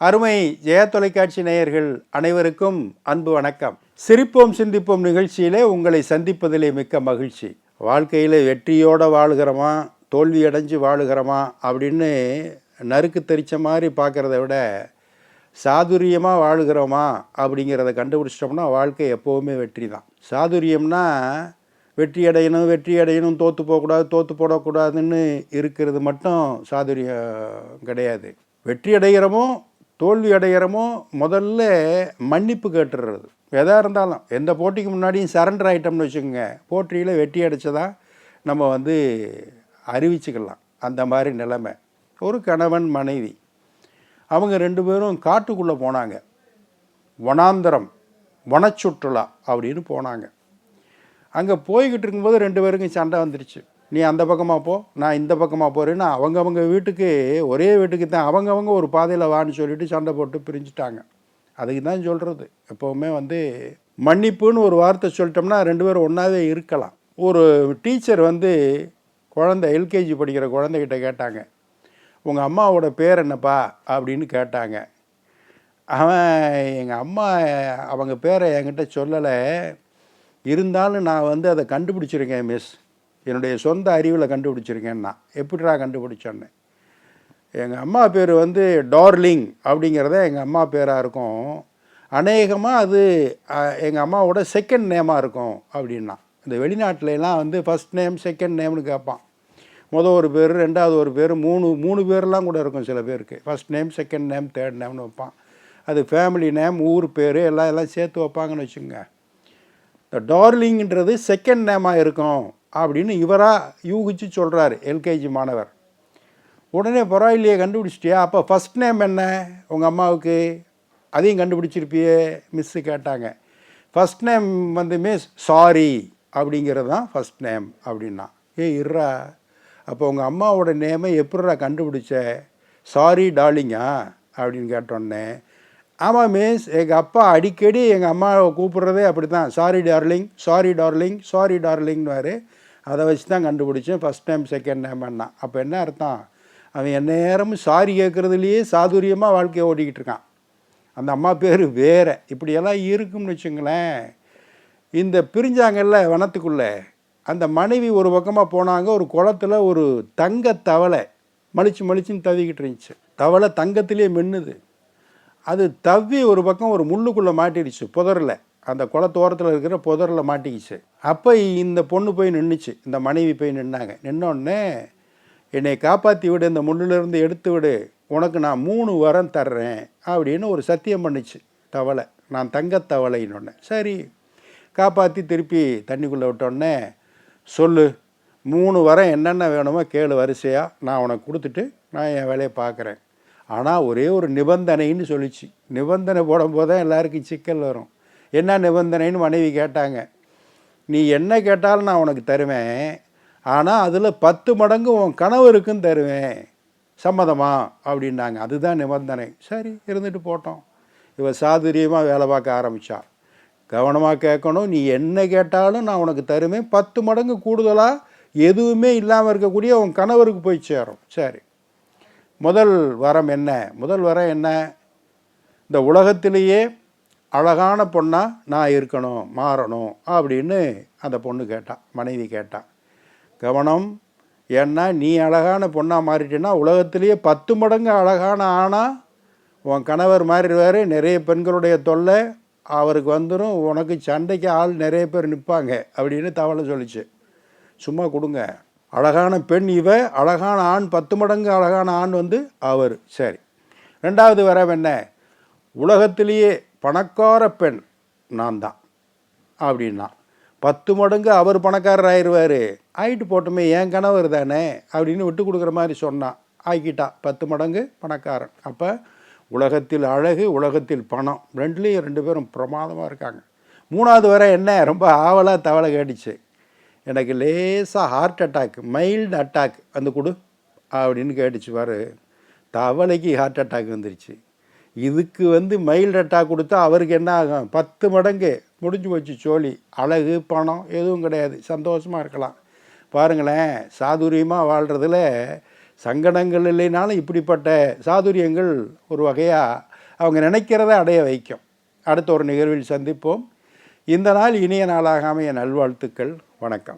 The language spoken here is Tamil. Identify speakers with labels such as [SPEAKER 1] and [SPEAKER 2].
[SPEAKER 1] அருமை ஜெயா தொலைக்காட்சி நேயர்கள் அனைவருக்கும் அன்பு வணக்கம். சிரிப்போம் சிந்திப்போம் நிகழ்ச்சியிலே உங்களை சந்திப்பதிலே மிக்க மகிழ்ச்சி. வாழ்க்கையில் வெற்றியோடு வாழுகிறோமா தோல்வி அடைஞ்சு வாழுகிறோமா அப்படின்னு நறுக்கு தெரிச்ச மாதிரி பார்க்குறத விட சாதுரியமாக வாழுகிறோமா அப்படிங்கிறத கண்டுபிடிச்சிட்டோம்னா வாழ்க்கை எப்போவுமே வெற்றி தான் சாதுரியம்னா வெற்றி அடையணும் வெற்றி அடையணும் தோற்று போகக்கூடாது தோற்று போடக்கூடாதுன்னு இருக்கிறது மட்டும் சாதுரியம் கிடையாது. வெற்றி அடைகிறோமோ தோல்வி அடைகிறோமோ முதல்ல மன்னிப்பு கேட்டுடுறது எதாக இருந்தாலும் எந்த போட்டிக்கு முன்னாடியும் சரண்டர் ஆகிட்டோம்னு வச்சுக்கோங்க. போட்டியில் வெட்டி அடைச்சதா நம்ம வந்து அறிவிச்சுக்கலாம். அந்த மாதிரி நிலைமை. ஒரு கணவன் மனைவி. அவங்க ரெண்டு பேரும் காட்டுக்குள்ளே போனாங்க. வனாந்தரம் வனச்சுற்றுலா அப்படின்னு போனாங்க. அங்கே போய்கிட்டு இருக்கும்போது ரெண்டு பேருக்கும் சண்டை வந்துருச்சு. நீ அந்த பக்கமாக போ நான் இந்த பக்கமாக போகிறேன்னு அவங்கவங்க வீட்டுக்கு ஒரே வீட்டுக்கு தான் அவங்கவங்க ஒரு பாதையில் வான்னு சொல்லிட்டு சண்டை போட்டு பிரிஞ்சுட்டாங்க. அதுக்கு தான் சொல்கிறது எப்போவுமே வந்து மன்னிப்புன்னு ஒரு வார்த்தை சொல்லிட்டோம்னா ரெண்டு பேரும் ஒன்றாவே இருக்கலாம். ஒரு டீச்சர் வந்து குழந்தை எல்கேஜி படிக்கிற குழந்தைகிட்ட கேட்டாங்க. உங்கள் அம்மாவோட பேர் என்னப்பா? அப்படின்னு கேட்டாங்க. அவன் எங்கள் அம்மா அவங்க பேரை என்கிட்ட சொல்லலை. இருந்தாலும் நான் வந்து அதை கண்டுபிடிச்சிருக்கேன் மிஸ். என்னுடைய சொந்த அறிவில் கண்டுபிடிச்சிருக்கேன் நான் எப்படிடா கண்டுபிடிச்சோன்னு. எங்கள் அம்மா பேர் வந்து டார்லிங் அப்படிங்கிறத எங்கள் அம்மா பேராக இருக்கும். அநேகமாக அது எங்கள் அம்மாவோட செகண்ட் நேமாக இருக்கும் அப்படின்னா. இந்த வெளிநாட்டிலலாம் வந்து ஃபஸ்ட் நேம் செகண்ட் நேம்னு கேட்பான். மொதல் ஒரு பேர் ரெண்டாவது ஒரு பேர் மூணு மூணு பேர்லாம் கூட இருக்கும் சில பேருக்கு. First name second name third நேம்னு வைப்பான். அது ஃபேமிலி நேம் ஊர் பேர் எல்லாம் எல்லாம் சேர்த்து வைப்பாங்கன்னு வச்சுங்க இந்த டார்லிங்கிறது செகண்ட் நேமாக இருக்கும். அப்படின்னு இவராக யூகிச்சு சொல்கிறாரு எல்கேஜி மாணவர். உடனே பரவாயில்லையே கண்டுபிடிச்சிட்டியா? அப்போ ஃபஸ்ட் நேம் என்ன? உங்கள் அம்மாவுக்கு? அதையும் கண்டுபிடிச்சிருப்பியே மிஸ்ஸு கேட்டாங்க. ஃபஸ்ட் நேம் வந்து மிஸ் சாரி அப்படிங்கிறது தான் ஃபஸ்ட் நேம் அப்படின்னா. ஏ இர்ரா அப்போ உங்கள் அம்மாவோட நேமை எப்படிரா கண்டுபிடிச்ச? சாரி டார்லிங்கா அப்படின்னு கேட்டோன்னே ஆமாம் மிஸ் எங்கள் அப்பா அடிக்கடி எங்கள் அம்மாவை கூப்பிட்றதே அப்படி தான் sorry darling sorry darling sorry டார்லிங்னு அதை வச்சு தான் கண்டுபிடிச்சேன். ஃபஸ்ட் டைம் செகண்ட் டைம் என்ன அப்போ என்ன அர்த்தம்? அவன் என் நேரமும் சாரி கேட்குறதுலையே சாதுரியமாக வாழ்க்கையை ஓட்டிக்கிட்டு இருக்கான். அந்த அம்மா பேர் வேறு. இப்படியெல்லாம் இருக்கும்னு வச்சுங்களேன். இந்த பிரிஞ்சாங்கல்ல வனத்துக்குள்ளே அந்த மனைவி ஒரு பக்கமாக போனாங்க. ஒரு குளத்தில் ஒரு தங்க தவளை மலிச்சு மலிச்சுன்னு தவிக்கிட்டு இருந்துச்சு. தவளை தங்கத்திலே மின்னுது. அது தவ்வி ஒரு பக்கம் ஒரு முள்ளுக்குள்ளே மாட்டிடுச்சு புதரில். அந்த குளத்தோரத்தில் இருக்கிற புதரில் மாட்டிக்கிச்சு. அப்போ இந்த பொண்ணு போய் நின்றுச்சு இந்த மனைவி போய் நின்னாங்க. நின்னோடனே என்னை காப்பாற்றி விடு இந்த முள்ளிலிருந்து எடுத்து விடு. உனக்கு நான் மூணு வரம் தர்றேன். அப்படின்னு ஒரு சத்தியம் பண்ணுச்சு. தவளை. நான் தங்கத்தவளைன்னு சரி. காப்பாற்றி திருப்பி தண்ணிக்குள்ளே விட்டோடனே சொல்லு மூணு வரம் என்னென்ன வேணுமோ கேளு வரிசையாக நான் உனக்கு கொடுத்துட்டு நான் என் வேலையை பார்க்குறேன். ஆனால் ஒரே ஒரு நிபந்தனைன்னு சொல்லிச்சு. நிபந்தனை போடும்போது தான் எல்லாருக்கும் சிக்கல் வரும். என்ன நிபந்தனைன்னு மனைவி கேட்டாங்க. நீ என்ன கேட்டாலும் நான் உனக்கு தருவேன். ஆனால் அதில் பத்து மடங்கு உன் கணவருக்கும் தருவேன். சம்மதமா? அப்படின்னாங்க. அதுதான் நிபந்தனை. சரி இருந்துட்டு போட்டோம். இவ சாதுரியமாக வேலை பார்க்க ஆரம்பித்தா கவனமாக கேட்கணும். நீ என்ன கேட்டாலும் நான் உனக்கு தருவேன். பத்து மடங்கு கூடுதலாக எதுவுமே இல்லாமல் இருக்கக்கூடிய உன் கணவருக்கு போய் சேரும். சரி. முதல் வரம் என்ன? முதல் வரம் என்ன? இந்த உலகத்திலேயே அழகான பொண்ணாக நான் இருக்கணும் மாறணும் அப்படின்னு அந்த பொண்ணு கேட்டான் மனைவி கேட்டான் கவனம் ஏன்னா நீ அழகான பொண்ணாக மாறிட்டேன்னா உலகத்திலேயே பத்து மடங்கு அழகான ஆனால் உன் கணவர் மாறிடுவார் நிறைய பெண்களுடைய தொல்லை அவருக்கு வந்துடும் உனக்கு சண்டைக்கு ஆள் நிறைய பேர் நிற்பாங்க அப்படின்னு தவளை சொல்லிச்சு. சும்மா கொடுங்க. அழகான பெண் இவ அழகான ஆண் பத்து மடங்கு அழகான ஆண் வந்து அவர். சரி. ரெண்டாவது வர என்ன? உலகத்திலேயே பணக்கார பெண் நான் தான் அப்படின்னா பத்து மடங்கு அவர் பணக்காரர் ஆயிடுவார். ஆயிட்டு போட்டோமே என் கணவர் தானே? அப்படின்னு விட்டு கொடுக்குற மாதிரி சொன்னான் ஆக்கிட்டா பத்து மடங்கு பணக்காரன். அப்போ உலகத்தில் அழகு உலகத்தில் பணம் ரெண்டுலேயும் ரெண்டு பேரும் பிரமாதமாக இருக்காங்க. மூணாவது வரை என்ன? ரொம்ப ஆவலாக தவளை கேட்டுச்சு. எனக்கு லேசாக ஹார்ட் அட்டாக் மைல்டு அட்டாக் வந்து கொடு அப்படின்னு கேட்டுச்சு பாரு. தவளைக்கு ஹார்ட் அட்டாக் வந்துருச்சு. இதுக்கு வந்து மயில் ரெட்டா கொடுத்தா அவருக்கு என்ன ஆகும்? பத்து மடங்கு. முடிஞ்சு போச்சு சோழி. அழகு பணம் எதுவும் கிடையாது. சந்தோஷமாக இருக்கலாம். பாருங்களேன் சாதுரியமாக வாழ்கிறதுல சங்கடங்கள் இல்லைனாலும் இப்படிப்பட்ட சாதுரியங்கள் ஒரு வகையாக அவங்க நினைக்கிறத அடைய வைக்கும். அடுத்த ஒரு நிகழ்வில் சந்திப்போம். இந்த நாள் இனிய நாளாக அமைய நல்வாழ்த்துக்கள். வணக்கம்.